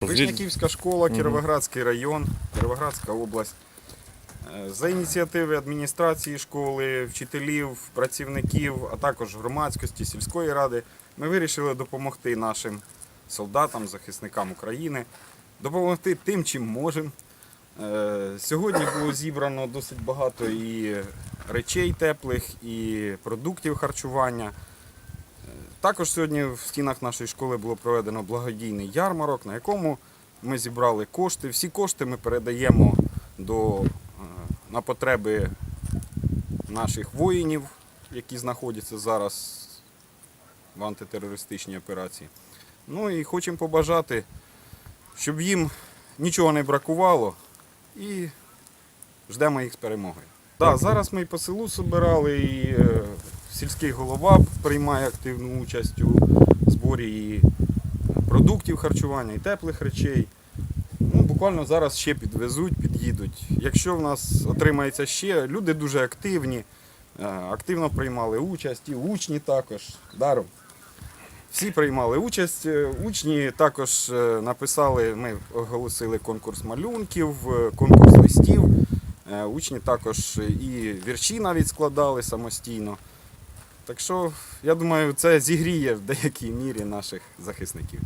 Вишняківська школа, Кіровоградський район, Кіровоградська область. Е, За ініціативи адміністрації школи, вчителів, працівників, а також громадськості сільської ради, ми вирішили допомогти нашим солдатам, захисникам України, допомогти тим, чим можемо. Е, Сьогодні було зібрано досить багато і речей теплих, і продуктів харчування. Також сьогодні в стінах нашої школи було проведено благодійний ярмарок, на якому ми зібрали кошти. Всі кошти ми передаємо до, е, на потреби наших воїнів, які знаходяться зараз в антитерористичній операції. Ну і хочемо побажати, щоб їм нічого не бракувало і ждемо їх з перемогою. Да, зараз ми і по селу збирали, і е, сільський голова приймає активну участь у зборі і продуктів харчування, і теплих речей. Ну, буквально зараз ще підвезуть, під'їдуть. Якщо в нас отримається ще, люди дуже активні, е, активно приймали участь, і учні також. Даром. Всі приймали участь. Е, Учні також е, написали, ми оголосили конкурс малюнків, конкурс листів. Учні також і вірші навіть складали самостійно. Так що, я думаю, це зігріє в деякій мірі наших захисників.